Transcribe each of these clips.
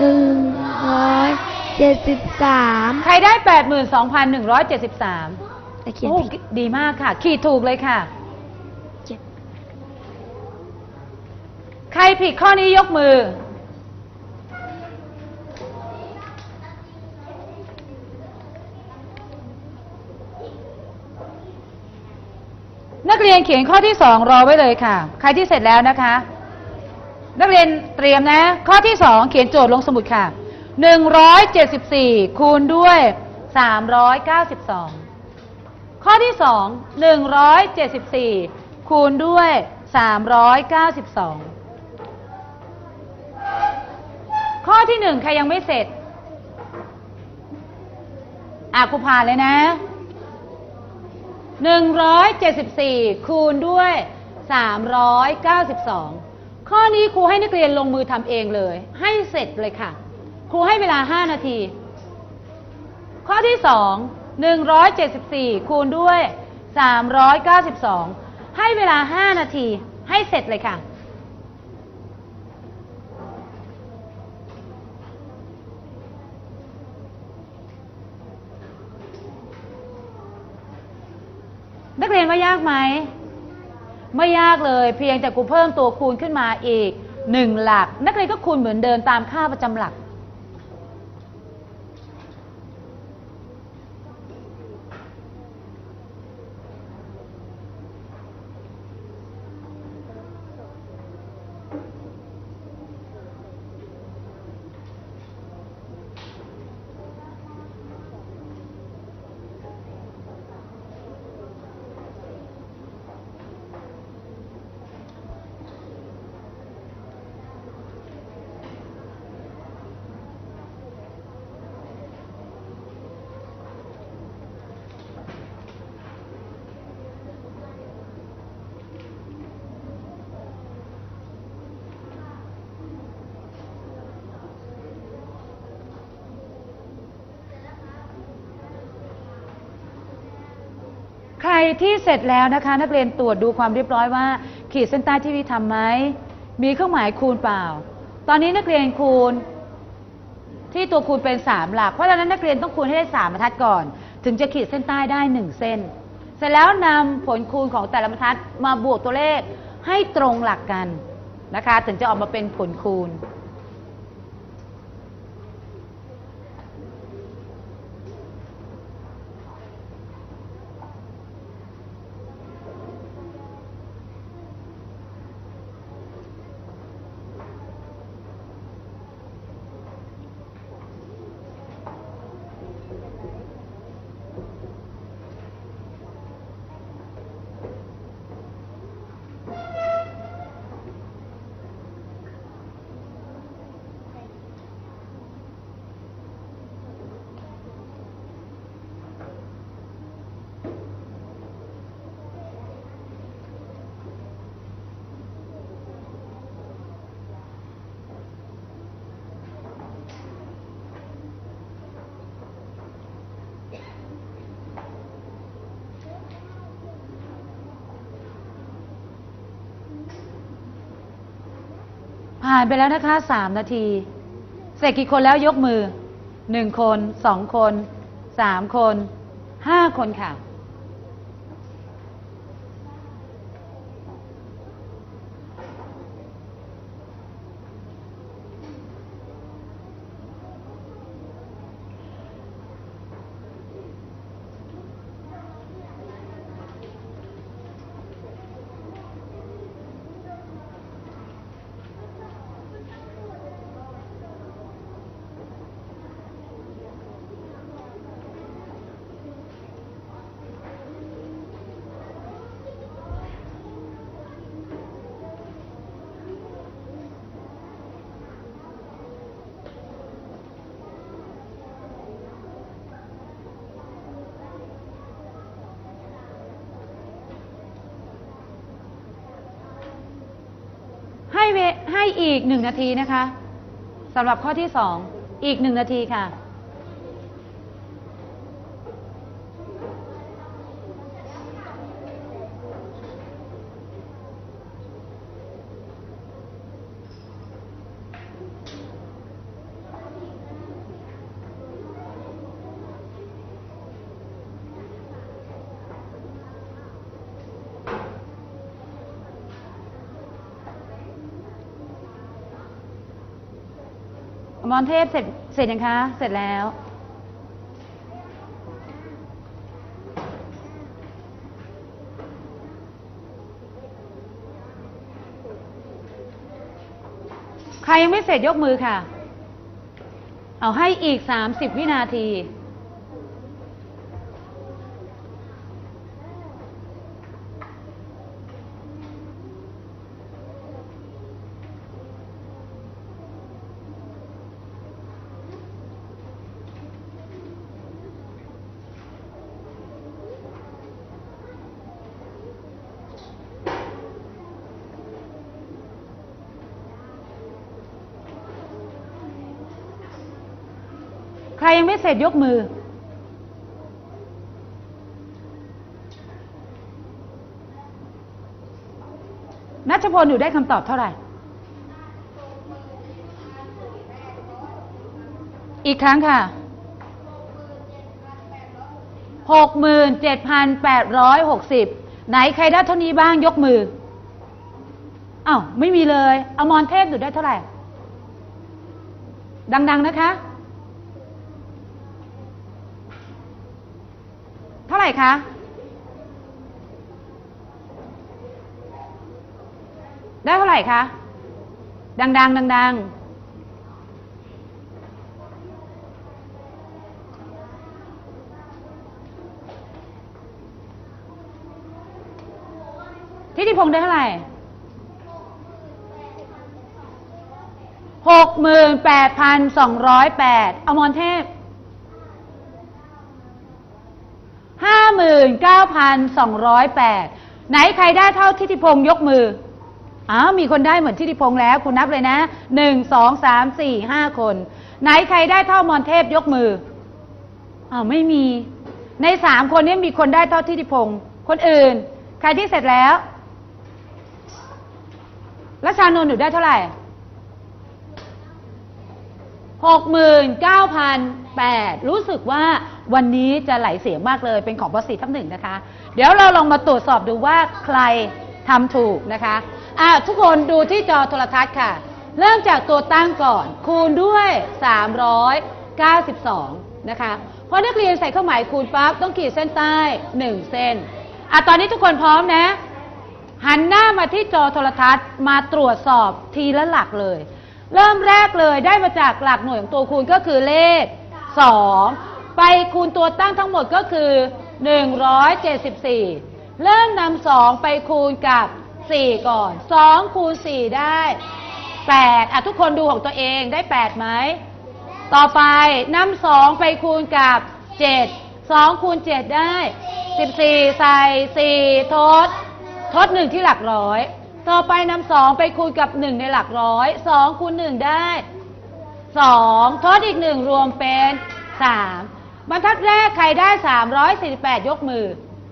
หนึ่งร้อยเจ็ดสิบสามใครได้ 82,173แต่เขียนโอ้ผิดดีมากค่ะ ขีดถูกเลยค่ะ เจ็ดใครผิดข้อนี้ยกมือ นักเรียนเขียนข้อที่สองรอไว้เลยค่ะ ใครที่เสร็จแล้วนะคะ นักเรียนเตรียมนะ ข้อที่สองเขียนโจทย์ลงสมุดค่ะหนึ่งร้อยเจ็ดสิบสี่คูณด้วยสามร้อยเก้าสิบสองข้อที่สองหนึ่งร้อยเจ็ดสิบสี่คูณด้วยสามร้อยเก้าสิบสองข้อที่หนึ่งใครยังไม่เสร็จอะครูผ่านเลยนะ 174 คูณด้วย 392 ข้อนี้ครูให้นักเรียนลงมือทำเองเลย ให้เสร็จเลยค่ะ ครูให้เวลา 5 นาที ข้อที่ 2 174 คูณด้วย 392 ให้เวลา 5 นาที ให้เสร็จเลยค่ะนักเรียนว่ายากไหม ไม่ยากเลยเพียงแต่กูเพิ่มตัวคูณขึ้นมาอีกหนึ่งหลัก นักเรียนก็คูณเหมือนเดิมตามค่าประจำหลัก ที่เสร็จแล้วนะคะ นักเรียนตรวจดูความเรียบร้อยว่า ขีดเส้นใต้ที่วิทำไหมมีเครื่องหมายคูณเปล่า ตอนนี้นักเรียนคูณ ที่ตัวคูณเป็นสามหลัก เพราะฉะนั้นนักเรียนต้องคูณให้ได้สามบรรทัดก่อน ถึงจะขีดเส้นใต้ได้หนึ่งเส้น เสร็จแล้วนำผลคูณของแต่ละบรรทัดมาบวกตัวเลขให้ตรงหลักกันนะคะ ถึงจะออกมาเป็นผลคูณ ผ่านไปแล้วนะคะสามนาที เสร็จกี่คนแล้วยกมือหนึ่งคนสองคนสามคนห้าคนค่ะ ให้เวให้ อีกหนึ่งนาทีนะคะสำหรับข้อที่สองอีกหนึ่งนาทีค่ะ อมรเทพเสร็จเสร็จยังคะ เสร็จแล้ว ใครยังไม่เสร็จยกมือค่ะ เอาให้อีก 30 วินาที ยังไม่เสร็จยกมือ นัชพลอยู่ได้คำตอบเท่าไหร่ อีกครั้งค่ะหกหมื่นเจ็ดพันแปดร้อยหกสิบไหนใครได้เท่านี้บ้างยกมืออ้าวไม่มีเลย อมรเทพอยู่ได้เท่าไหร่ ดัง ๆ นะคะ เท่าไหร่คะได้เท่าไหร่คะดังๆดังๆทิติพงษ์ได้เท่าไหร่หกหมื่นแปดพันสองร้อยแปดอมรเทพ ห้าหมื่นเก้าพันสองร้อยแปดไหนใครได้เท่าทิติพงษ์ยกมืออ้าวมีคนได้เหมือนทิติพงษ์แล้ว คุณนับเลยนะหนึ่งสองสามสี่ห้าคน ไหนใครได้เท่ามอนเทพยกมืออ้าวไม่มี ในสามคนนี้มีคนได้เท่าทิติพงษ์คนอื่น ใครที่เสร็จแล้วรัชชานนท์อยู่ได้เท่าไหร่หกหมื่นเก้าพันแปดรู้สึกว่า วันนี้จะไหลเสียงมากเลยเป็นของประสิทธิ์ทั้งหนึ่งนะคะ เดี๋ยวเราลองมาตรวจสอบดูว่าใครทำถูกนะคะอะทุกคนดูที่จอโทรทัศน์ค่ะ เริ่มจากตัวตั้งก่อน คูณด้วย 392 นะคะเพราะนักเรียนใส่เครื่องหมายคูณปั๊บต้องขีดเส้นใต้ 1 เส้นอะตอนนี้ทุกคนพร้อมนะ หันหน้ามาที่จอโทรทัศน์มาตรวจสอบทีละหลักเลย เริ่มแรกเลยได้มาจากหลักหน่วยของตัวคูณก็คือเลข 2 ไปคูณตัวตั้งทั้งหมดก็คือ 174 เริ่มนำ2ไปคูณกับ 4 ก่อน 2 คูณ 4 ได้ 8อะทุกคนดูของตัวเองได้ 8 ไหม ต่อไปนำ2ไปคูณกับ 7 2 คูณ 7 ได้ 14 ใส่ 4 ทด ทด 1 ที่หลักร้อย ต่อไปนำ2ไปคูณกับ 1 ในหลักร้อย 2 คูณ 1 ได้ 2 ทดอีก 1 รวมเป็น 3 บรรทัดแรกใครได้ 348 ยกมือ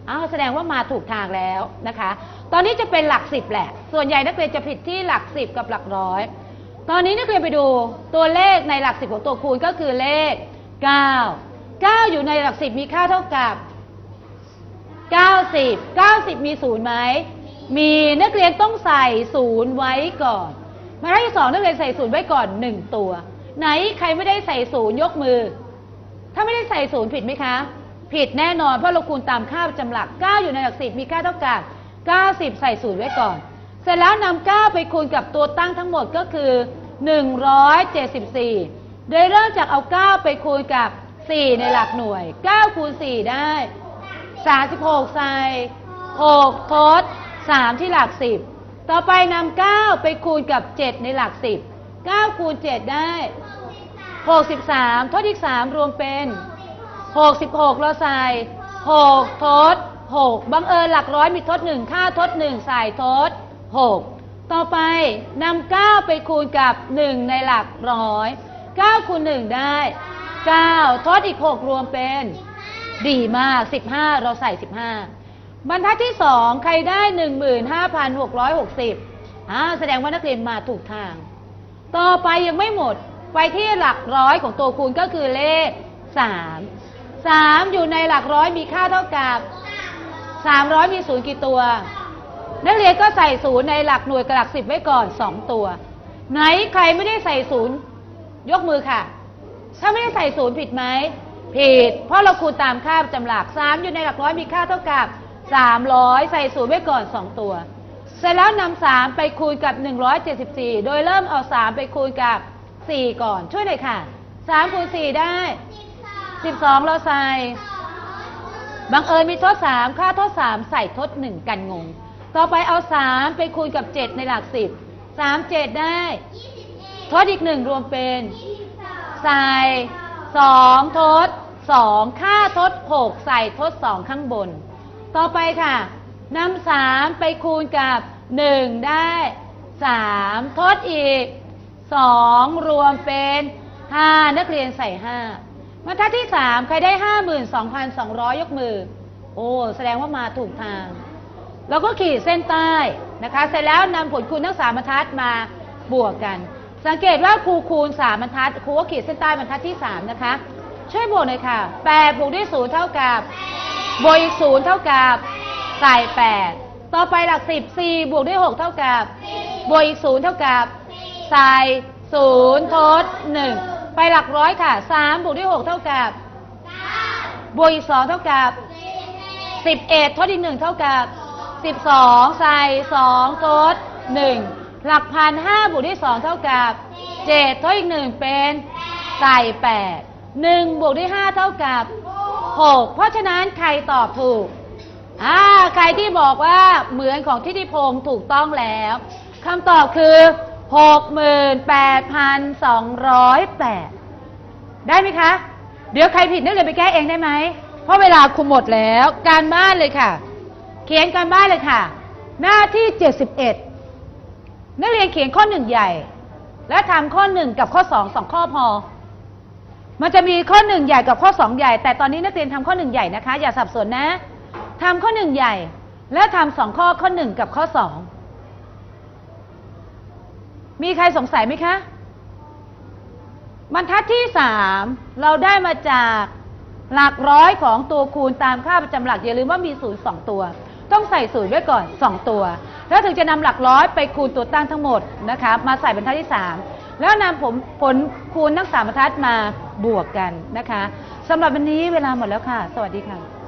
อ้าวแสดงว่ามาถูกทางแล้วนะคะ ตอนนี้จะเป็นหลัก10แหละ ส่วนใหญ่นักเรียนจะผิดที่หลัก10กับหลักร้อย ตอนนี้นักเรียนไปดูตัวเลขในหลัก10ของตัวคูณก็คือเลข 9 9 อยู่ในหลัก10มีค่าเท่ากับ 90 90 มีศูนย์ไหม มีนักเรียนต้องใส่ศูนย์ไว้ก่อนมาได้สองนักเรียนใส่ศูนย์ไว้ก่อนหนึ่งตัว ไหนใครไม่ได้ใส่ศูนย์ยกมือ ถ้าไม่ได้ใส่ศูนย์ผิดไหมคะ ผิดแน่นอนเพราะเราคูณตามค่าประจำหลัก 9 อยู่ในหลักสิบมีค่าเท่ากับ 90 ใส่ศูนย์ไว้ก่อน เสร็จแล้วนำ9ไปคูณกับตัวตั้งทั้งหมดก็คือ 174 โดยเริ่มจากเอา 9 ไปคูณกับ 4 ในหลักหน่วย 9 คูณ 4 ได้ 36 ใส่ 6 ทด 3 ที่หลัก 10 ต่อไปนำ9ไปคูณกับ 7 ในหลัก 10 9 คูณ 7 ได้ 63 ทดอีก 3 รวมเป็น 66 เราใส่ 6 ทด 6 บังเอิญหลักร้อยมีทด 1 ค่าทด 1 ใส่ทด 6 ต่อไปนำ9ไปคูณกับ 1 ในหลักร้อย 9 คูณ 1 ได้ 9 ทดอีก 6 รวมเป็น ดีมาก 15 เราใส่ 15 บรรทัดที่ 2 ใครได้ 15,660อ่าแสดงว่านักเรียนมาถูกทาง ต่อไปยังไม่หมด ไปที่หลักร้อยของตัวคูณก็คือเลข3 3อยู่ในหลักร้อยมีค่าเท่ากับ300มีศูนย์กี่ตัว นักเรียนก็ใส่ศูนย์ในหลักหน่วยกับหลักสิบไว้ก่อน2ตัว ไหนใครไม่ได้ใส่ศูนย์ยกมือค่ะ ถ้าไม่ได้ใส่ศูนย์ผิดไหมผิด เพราะเราคูณตามค่าประจำหลัก3อยู่ในหลักร้อยมีค่าเท่ากับ300ใส่ศูนย์ไว้ก่อน2ตัว เสร็จแล้วนำ3ไปคูณกับ174โดยเริ่มเอา3ไปคูณกับ 4 ก่อนช่วยหน่อยค่ะ3คูณ4ได้ 12 เราใส่บังเอิญมีทด 3 ค่าทด 3 ใส่ทด 1 กันงง ต่อไปเอา 3 ไปคูณกับ 7 ในหลัก 10 3 7 ได้ ทดอีก 1 รวมเป็น ใส่สองทดสองค่าทดหกใส่ทดสองข้างบน ต่อไปค่ะนำสามไปคูณกับหนึ่งได้สามทดอีก สองรวมเป็นห้านักเรียนใส่ห้าบรรทัดที่สามใครได้ห้าหมื่นสองพันสองร้อยยกมือ โอ้ แสดงว่ามาถูกทางเราก็ขีดเส้นใต้นะคะ เสร็จแล้วนำผลคูณทั้งสามบรรทัดมาบวกกัน สังเกตว่าครูคูณสามบรรทัด ครูก็ขีดเส้นใต้บรรทัดที่สามนะคะ ช่วยบวกหน่อยค่ะแปดบวกด้วยศูนย์เท่ากับบวกอีกศูนย์เท่ากับใส่แปดต่อไปหลักสิบสี่บวกด้วยหกเท่ากับบวกอีกศูนย์เท่ากับ ใส่ศูนย์ทดหนึ่งไปหลักร้อยค่ะสามบวกด้วยหกเท่ากับบวกอีกสองเท่ากับสิบเอ็ดทดอีกหนึ่งเท่ากับสิบสองใส่สองทดหนึ่งหลักพันห้าบวกด้วยสองเท่ากับเจ็ดทดอีกหนึ่งเป็นใส่แปดหนึ่งบวกด้วยห้าเท่ากับหกเพราะฉะนั้นใครตอบถูกอ่าใครที่บอกว่าเหมือนของทิติพงศ์ถูกต้องแล้วคำตอบคือ หกหมื่นแปดพันสองร้อยแปดได้ไหมคะ เดี๋ยวใครผิดนักเรียนไปแก้เองได้ไหม เพราะเวลาคุมหมดแล้ว การบ้านเลยค่ะ เขียนการบ้านเลยค่ะ หน้าที่71นักเรียนเขียนข้อหนึ่งใหญ่ และทำข้อหนึ่งกับข้อสองสองข้อพอ มันจะมีข้อหนึ่งใหญ่กับข้อสองใหญ่ แต่ตอนนี้นักเรียนทำข้อหนึ่งใหญ่นะคะ อย่าสับสนนะทำข้อหนึ่งใหญ่ และทำสองข้อข้อหนึ่งกับข้อสอง มีใครสงสัยไหมคะ บรรทัดที่สามเราได้มาจากหลักร้อยของตัวคูณตามค่าประจำหลัก อย่าลืมว่ามีศูนย์สองตัว ต้องใส่ศูนย์ไว้ก่อนสองตัว แล้วถึงจะนำหลักร้อยไปคูณตัวตั้งทั้งหมดนะคะมาใส่บรรทัดที่สามแล้วนำผลผลคูณทั้งสามบรรทัดมาบวกกันนะคะสำหรับวันนี้เวลาหมดแล้วค่ะ สวัสดีค่ะ